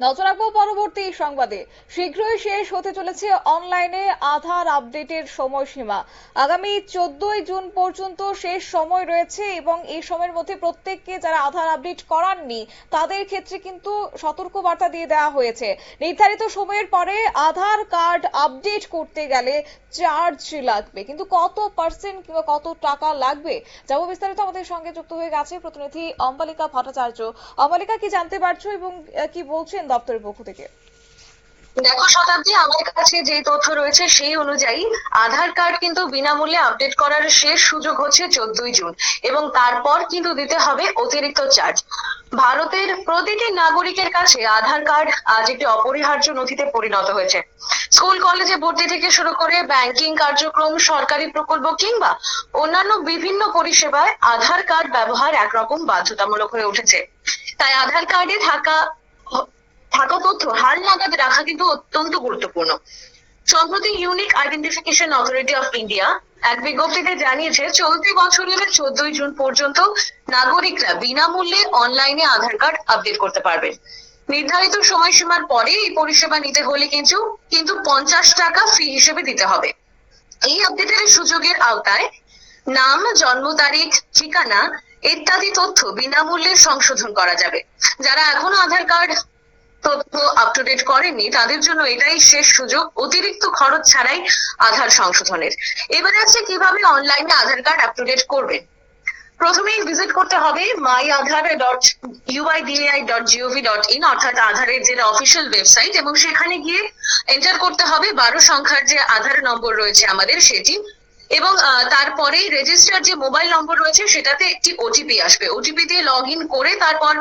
নজর রাখব পরবর্তী সংবাদে। শীঘ্রই শেষ হতে চলেছে অনলাইনে আধার আপডেটের সময়সীমা। আগামী চোদ্দই জুন পর্যন্ত শেষ সময় রয়েছে এবং এই সময়ের মধ্যে প্রত্যেককে যারা আধার আপডেট করাননি, তাদের ক্ষেত্রে কিন্তু সতর্ক বার্তা দিয়ে দেওয়া হয়েছে। নির্ধারিত সময়ের পরে আধার কার্ড আপডেট করতে গেলে চার্জ লাগবে। কিন্তু কত পার্সেন্ট কিংবা কত টাকা লাগবে যাব বিস্তারিত আমাদের সঙ্গে যুক্ত হয়ে গেছে প্রতিনিধি অম্বালিকা ভট্টাচার্য। অম্বালিকা, কি জানতে পারছ এবং কি বলছেন? দপ্তরের পক্ষ থেকে? দেখো শতাব্দী আমার কাছে যে তথ্য রয়েছে সেই অনুযায়ী আধার কার্ড কিন্তু বিনামূল্যে আপডেট করার শেষ সুযোগ হচ্ছে চোদ্দই জুন, এবং তারপর কিন্তু দিতে হবে অতিরিক্ত চার্জ। ভারতের প্রতিটি নাগরিকের কাছে আধার কার্ড আজ একটি অপরিহার্য নথিতে পরিণত হয়েছে। স্কুল, কলেজে ভর্তি থেকে শুরু করে ব্যাংকিং কার্যক্রম, সরকারি প্রকল্প কিংবা অন্যান্য বিভিন্ন পরিষেবায় আধার কার্ড ব্যবহার একরকম বাধ্যতামূলক হয়ে উঠেছে। তাই আধার কার্ডে থাকা থাকা তথ্য হাল নাগাদ রাখা কিন্তু অত্যন্ত গুরুত্বপূর্ণ। সম্প্রতি unique identification authority of India এক বিজ্ঞপ্তিতে জানিয়েছে, চলতি বছরের চোদ্দই জুন পর্যন্ত নাগরিকরা বিনামূল্যে অনলাইনে আধার কার্ড আপডেট করতে পারবেন নির্ধারিত সময়সীমার পরে এই পরিষেবা নিতে হলে কিন্তু কিন্তু পঞ্চাশ টাকা ফি হিসেবে দিতে হবে। এই আপডেটের সুযোগের আওতায় নাম, জন্ম তারিখ, ঠিকানা ইত্যাদি তথ্য বিনামূল্যে সংশোধন করা যাবে। যারা এখনও আধার কার্ড তথ্য আপ টু ডেট করেননি তাদের জন্য এটাই শেষ সুযোগ। অতিরিক্ত খরচ ছাড়াই আধার সংশোধনের। এবারে আছে কীভাবে অনলাইনে Aadhaar card up to date করবেন প্রথমেই ভিজিট করতে হবে my Aadhaar dot UIDAI dot gov dot in অর্থাৎ আধারের যে অফিসিয়াল ওয়েবসাইট এবং সেখানে গিয়ে এন্টার করতে হবে বারো সংখ্যার যে আধার নম্বর রয়েছে আমাদের, সেটি। এবং তারপরে রেজিস্টার যে মোবাইল নম্বর রয়েছে, সেটাতে একটি ওটিপি আসবে। ওটিপি দিয়ে লগ ইন করে তারপর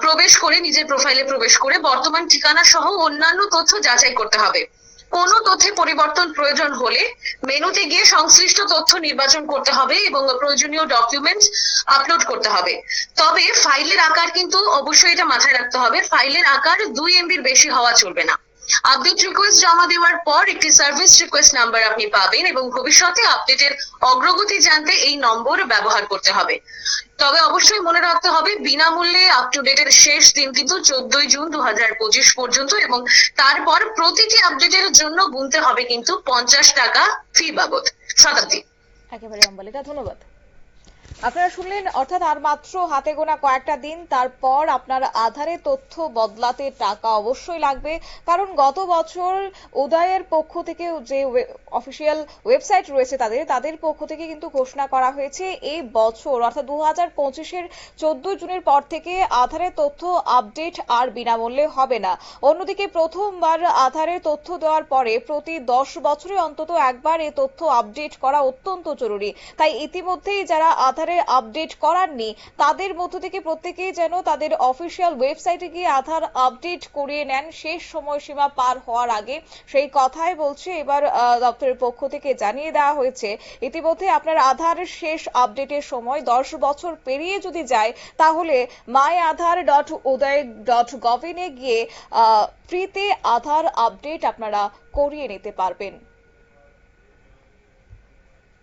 প্রবেশ করে, নিজের প্রোফাইলে প্রবেশ করে বর্তমান ঠিকানা সহ অন্যান্য তথ্য যাচাই করতে হবে। কোনো তথ্যে পরিবর্তন প্রয়োজন হলে মেনুতে গিয়ে সংশ্লিষ্ট তথ্য নির্বাচন করতে হবে এবং প্রয়োজনীয় ডকুমেন্ট আপলোড করতে হবে। তবে ফাইলের আকার কিন্তু অবশ্যই এটা মাথায় রাখতে হবে। ফাইলের আকার দুই এমবির বেশি হওয়া চলবে না। আপডেট রিকোয়েস্ট জমা দেওয়ার পর একটি সার্ভিস রিকোয়েস্ট নাম্বার আপনি পাবেন এবং ভবিষ্যতে আপডেটের অগ্রগতি জানতে এই নম্বর ব্যবহার করতে হবে। তবে অবশ্যই মনে রাখতে হবে, বিনামূল্যে আপ টু ডেটের শেষ দিন কিন্তু চোদ্দই জুন দু পঁচিশ পর্যন্ত এবং তারপর প্রতিটি আপডেটের জন্য গুনতে হবে কিন্তু পঞ্চাশ টাকা ফি বাবদ। শতাব্দী একেবারে অম্বালিকা, ধন্যবাদ। আপনারা শুনলেন, অর্থাৎ আর মাত্র হাতে গোনা কয়েকটা দিন, তারপর আপনার আধারে তথ্য বদলাতে টাকা অবশ্যই লাগবে। কারণ গত বছর উদয়ের পক্ষ থেকে যে অফিসিয়াল ওয়েবসাইট রয়েছে তাদের তাদের পক্ষ থেকে কিন্তু ঘোষণা করা হয়েছে এই বছর, অর্থাৎ দু হাজার পঁচিশের চোদ্দই জুনের পর থেকে আধারের তথ্য আপডেট আর বিনামূল্যে হবে না। অন্যদিকে প্রথমবার আধারের তথ্য দেওয়ার পরে প্রতি দশ বছরে অন্তত একবার এই তথ্য আপডেট করা অত্যন্ত জরুরি। তাই ইতিমধ্যেই যারা আধারে আপডেট করাননি। তাদের মধ্য থেকে প্রত্যেকেই যেন তাদের অফিসিয়াল ওয়েবসাইটে গিয়ে আধার আপডেট করিয়ে নেন। শেষ সময়সীমা পার হওয়ার আগে সেই কথাই বলছে এবার দপ্তরের পক্ষ থেকে জানিয়ে দেওয়া হয়েছে। ইতিমধ্যে আপনার আধার শেষ আপডেটের সময় দশ বছর পেরিয়ে যদি যায়, তাহলে মাই আধার ডট উদয় ডট গভিনে গিয়ে ফ্রিতে আধার আপডেট আপনারা করিয়ে নিতে পারবেন।